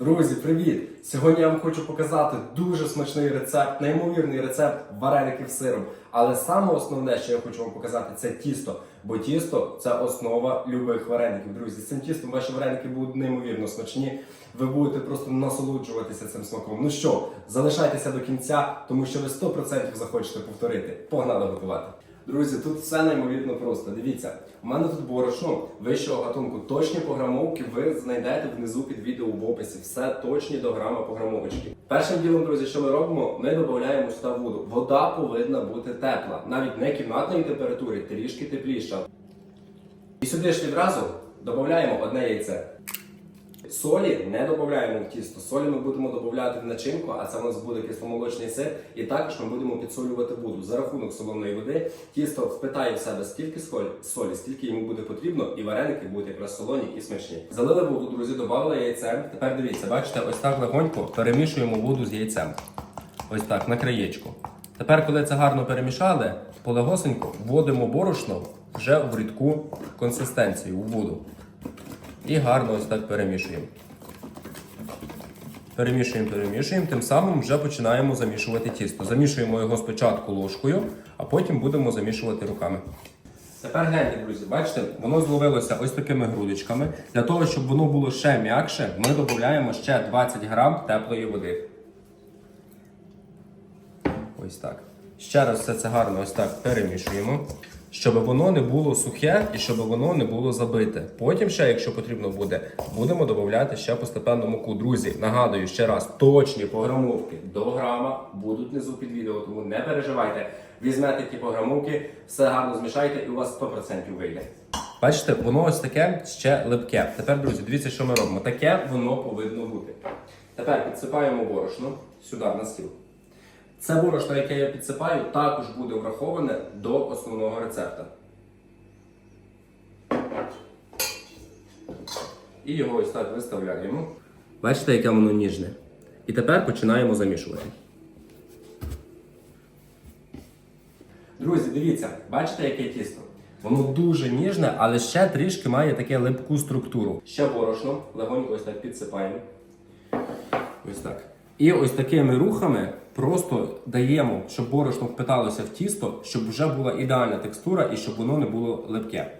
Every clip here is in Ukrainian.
Друзі, привіт! Сьогодні я вам хочу показати дуже смачний рецепт, неймовірний рецепт вареників сиром. Але саме основне, що я хочу вам показати, це тісто. Бо тісто це основа любих вареників. Друзі, з цим тістом ваші вареники будуть неймовірно смачні. Ви будете просто насолоджуватися цим смаком. Ну що, залишайтеся до кінця, тому що ви 100% захочете повторити. Погнали готувати. Друзі, тут все неймовірно просто. Дивіться, у мене тут борошно вищого гатунку. Точні пограмовки ви знайдете внизу під відео в описі. Все точні до грама пограмовочки. Першим ділом, друзі, що ми робимо, ми додаємо сюди воду. Вода повинна бути тепла, навіть не кімнатної температури, трішки тепліша. І сюди ж відразу додаємо одне яйце. Солі не додаємо в тісто. Солі ми будемо додати в начинку, а це у нас буде кисломолочний сир. І також ми будемо підсолювати воду. За рахунок солоної води тісто впитає в себе стільки солі, стільки йому буде потрібно, і вареники будуть якраз солоні і смачні. Залили воду, друзі, додали яйце. Тепер дивіться, бачите, ось так легонько перемішуємо воду з яйцем. Ось так, на краєчку. Тепер, коли це гарно перемішали, полегосенько вводимо борошно вже в рідку консистенцію у воду. І гарно ось так перемішуємо. Перемішуємо, перемішуємо. Тим самим вже починаємо замішувати тісто. Замішуємо його спочатку ложкою, а потім будемо замішувати руками. Тепер гляньте, друзі, бачите, воно зловилося ось такими грудочками. Для того, щоб воно було ще м'якше, ми додаємо ще 20 грам теплої води. Ось так. Ще раз все це гарно ось так перемішуємо, щоб воно не було сухе і щоб воно не було забите. Потім ще, якщо потрібно буде, будемо додати ще постепенно муку. Друзі, нагадую ще раз, точні пограмовки до грама будуть внизу під відео, тому не переживайте. Візьмете ті пограмовки, все гарно змішайте і у вас 100% вийде. Бачите, воно ось таке ще липке. Тепер, друзі, дивіться, що ми робимо. Таке воно повинно бути. Тепер підсипаємо борошно сюди на стіл. Це борошно, яке я підсипаю, також буде враховане до основного рецепта. І його ось так виставляємо. Бачите, яке воно ніжне. І тепер починаємо замішувати. Друзі, дивіться, бачите, яке тісто? Воно дуже ніжне, але ще трішки має таке липку структуру. Ще борошно, легонько ось так підсипаємо. Ось так. І ось такими рухами просто даємо, щоб борошно впиталося в тісто, щоб вже була ідеальна текстура і щоб воно не було липке.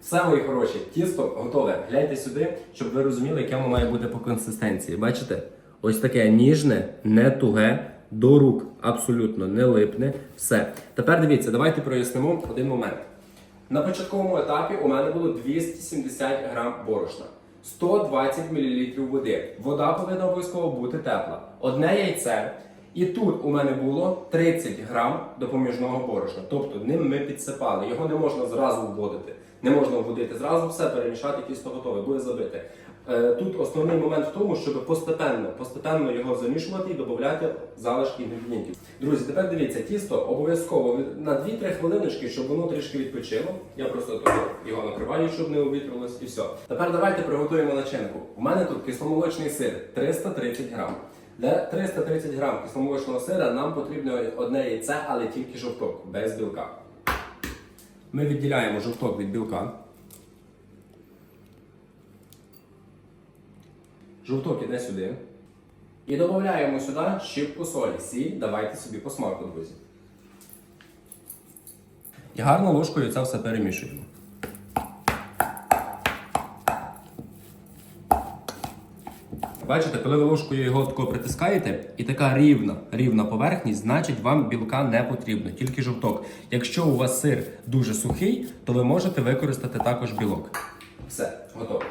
Все, мої хороші, тісто готове. Гляньте сюди, щоб ви розуміли, яке воно має бути по консистенції. Бачите? Ось таке ніжне, не туге, до рук абсолютно не липне. Все. Тепер дивіться, давайте прояснимо один момент. На початковому етапі у мене було 270 грам борошна, 120 мл води. Вода повинна обов'язково бути тепла. Одне яйце. І тут у мене було 30 грам допоміжного борошна. Тобто ним ми підсипали. Його не можна зразу вводити. Не можна вводити зразу все, перемішати, тісто готове, буде забите. Е, Тут основний момент в тому, щоб постепенно, постепенно його замішувати і додати залишки інгредієнтів. Друзі, тепер дивіться, тісто обов'язково на 2-3 хвилиночки, щоб воно трішки відпочило. Я просто його накриваю, щоб не увітрилось, і все. Тепер давайте приготуємо начинку. У мене тут кисломолочний сир 330 грам. Для 330 грам кисломолочного сира нам потрібно одне яйце, але тільки жовток, без білка. Ми відділяємо жовток від білка. Жовток іде сюди. І додаємо сюди щіпку солі. Сіль давайте собі по смаку, друзі. І гарно ложкою це все перемішуємо. Бачите, коли ви ложкою його тако притискаєте, і така рівна, рівна поверхність, значить вам білка не потрібно, тільки жовток. Якщо у вас сир дуже сухий, то ви можете використати також білок. Все, готово.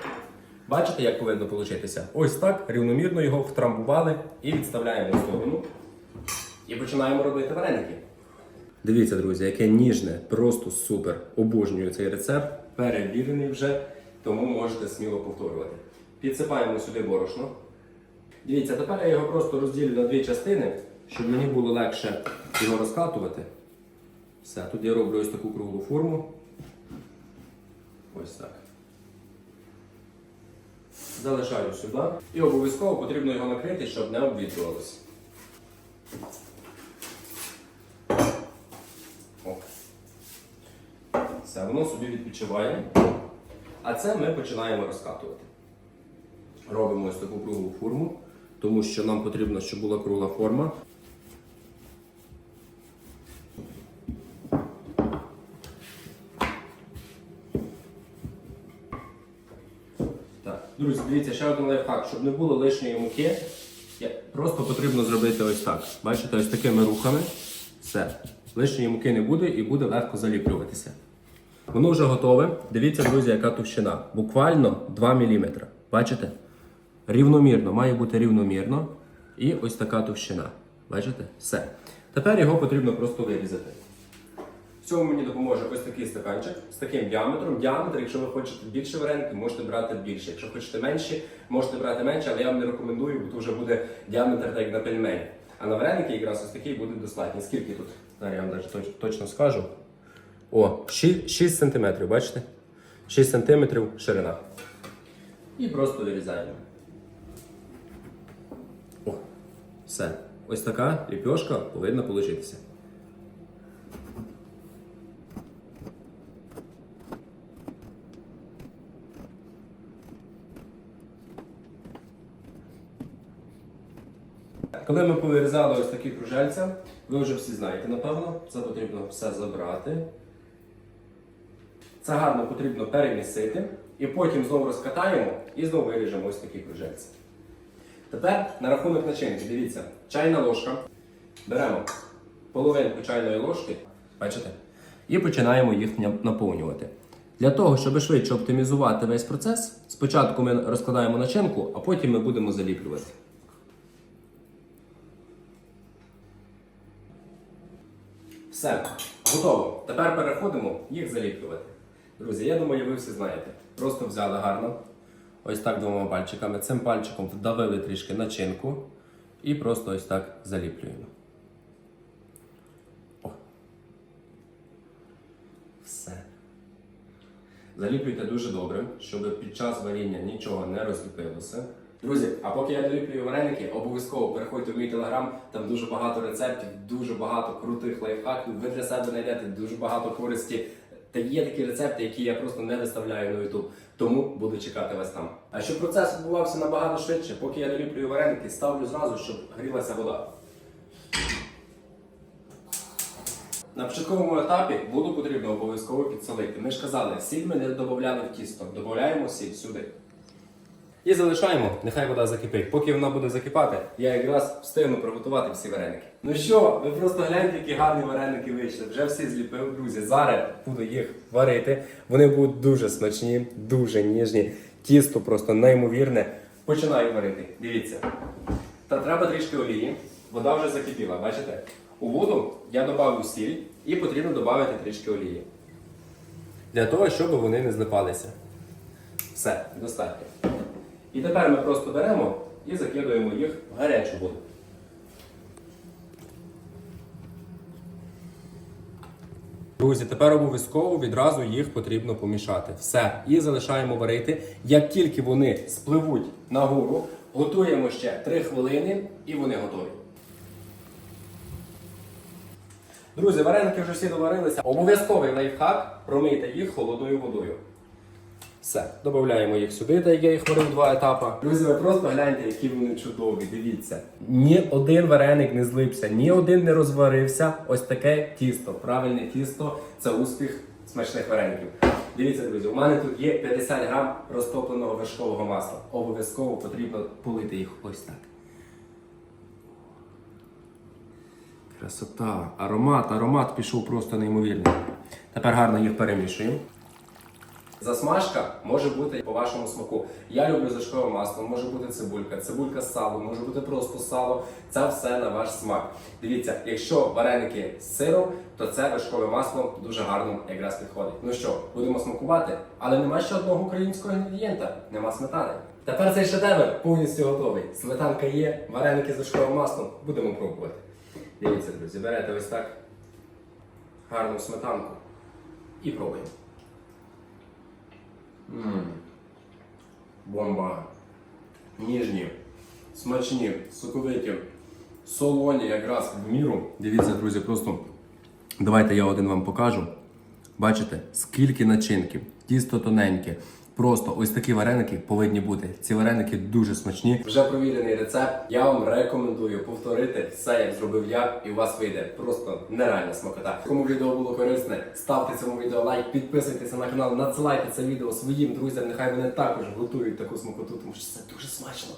Бачите, як повинно получитися? Ось так рівномірно його втрамбували і відставляємо в сторону. І починаємо робити вареники. Дивіться, друзі, яке ніжне, просто супер. Обожнюю цей рецепт, перевірений вже, тому можете сміло повторювати. Підсипаємо сюди борошно. Дивіться, тепер я його просто розділю на дві частини, щоб мені було легше його розкатувати. Все, тут я роблю ось таку круглу форму. Ось так. Залишаю сюди. І обов'язково потрібно його накрити, щоб не обвітрювалося. Все, воно собі відпочиває. А це ми починаємо розкатувати. робимо ось таку круглу форму, тому що нам потрібно, щоб була кругла форма. Друзі, дивіться, ще один лайфхак, щоб не було лишньої муки. Просто потрібно зробити ось так. Бачите, ось такими рухами. Все. Лишньої муки не буде і буде легко заліплюватися. Воно вже готове. Дивіться, друзі, яка товщина. Буквально 2 мм. Бачите? Рівномірно, має бути рівномірно. І ось така товщина. Бачите? Все. Тепер його потрібно просто вирізати. В цьому мені допоможе ось такий стаканчик з таким діаметром. Діаметр, якщо ви хочете більше вареників, можете брати більше. Якщо хочете менші, можете брати менше, але я вам не рекомендую, бо то вже буде діаметр так як на пельмені. А на вареники якраз ось такий буде достатньо. Скільки тут? Зараз я вам навіть точ- точно скажу. О, 6, 6 см, бачите? 6 см ширина. І просто вирізаємо. О, все. Ось така ліпьошка повинна получитися. Коли ми повирізали ось такі кружельця, ви вже всі знаєте, напевно, це потрібно все забрати. Це гарно потрібно перемісити. І потім знову розкатаємо і знову виріжемо ось такі кружельці. Тепер на рахунок начинки. Дивіться, чайна ложка. Беремо половинку чайної ложки, бачите? І починаємо їх наповнювати. Для того, щоб швидше оптимізувати весь процес, спочатку ми розкладаємо начинку, а потім ми будемо заліплювати. Все, готово. Тепер переходимо їх заліплювати. Друзі, я думаю, ви всі знаєте. Просто взяли гарно. Ось так двома пальчиками. Цим пальчиком вдавили трішки начинку і просто ось так заліплюємо. О. Все. Заліплюйте дуже добре, щоб під час варіння нічого не розліпилося. Друзі, а поки я доліплюю вареники, обов'язково переходьте в мій телеграм, там дуже багато рецептів, дуже багато крутих лайфхаків. Ви для себе знайдете дуже багато користі. Та є такі рецепти, які я просто не виставляю на YouTube. Тому буду чекати вас там. А щоб процес відбувався набагато швидше, поки я доліплюю вареники, ставлю зразу, щоб грілася вода. На початковому етапі воду потрібно обов'язково підсолити. Ми ж казали, сіль ми не додавали в тісто, додаємо сіль сюди. І залишаємо, нехай вода закипить. Поки вона буде закипати, я якраз встигну приготувати всі вареники. Ну що, ви просто гляньте, які гарні вареники вийшли. Вже всі зліпив, друзі. Зараз буду їх варити. Вони будуть дуже смачні, дуже ніжні. Тісто просто неймовірне. Починаю варити. Дивіться. Та треба трішки олії. Вода вже закипіла, бачите? У воду я додав сіль і потрібно додати трішки олії. Для того, щоб вони не злипалися. Все, достатньо. І тепер ми просто беремо і закидуємо їх в гарячу воду. Друзі, тепер обов'язково відразу їх потрібно помішати. Все. І залишаємо варити. Як тільки вони спливуть нагору, готуємо ще 3 хвилини і вони готові. Друзі, вареники вже всі доварилися. Обов'язковий лайфхак промийте їх холодною водою. Все, додаємо їх сюди, так як я їх варив два етапи. Друзі, ви просто гляньте, які вони чудові. Дивіться. Ні один вареник не злипся, ні один не розварився. Ось таке тісто. Правильне тісто це успіх смачних вареників. Дивіться, друзі, у мене тут є 50 грам розтопленого вершкового масла. Обов'язково потрібно полити їх ось так. Красота, аромат, аромат пішов просто неймовірний. Тепер гарно їх перемішуємо. Засмажка може бути по вашому смаку. Я люблю зашкове масло, може бути цибулька, цибулька з салом, може бути просто сало. Це все на ваш смак. Дивіться, якщо вареники з сиром, то це вершкове масло дуже гарно якраз підходить. Ну що, будемо смакувати, але нема ще одного українського інгредієнта, нема сметани. Тепер цей шедевр повністю готовий. Сметанка є, вареники з вершковим маслом. Будемо пробувати. Дивіться, друзі, берете ось так гарну сметанку і пробуємо. Ммм. Бомба. Ніжні, смачні, соковиті, солоні якраз в міру. Дивіться, друзі, просто давайте я один вам покажу. Бачите, скільки начинки, тісто тоненьке, Просто ось такі вареники повинні бути. Ці вареники дуже смачні. Вже провірений рецепт. Я вам рекомендую повторити все, як зробив я, і у вас вийде просто нереальна смакота. Кому відео було корисне, ставте цьому відео лайк, підписуйтеся на канал, надсилайте це відео своїм друзям. Нехай вони також готують таку смакоту, тому що це дуже смачно.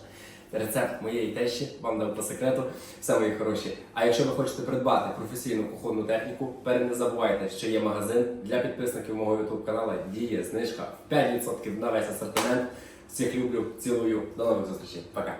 Рецепт моєї тещі вам дав по секрету. Все мої хороші. А якщо ви хочете придбати професійну кухонну техніку, не забувайте, що є магазин для підписників мого YouTube каналу. Діє знижка 5% на весь асортимент. Всіх люблю, цілую. До нових зустрічей. Пока.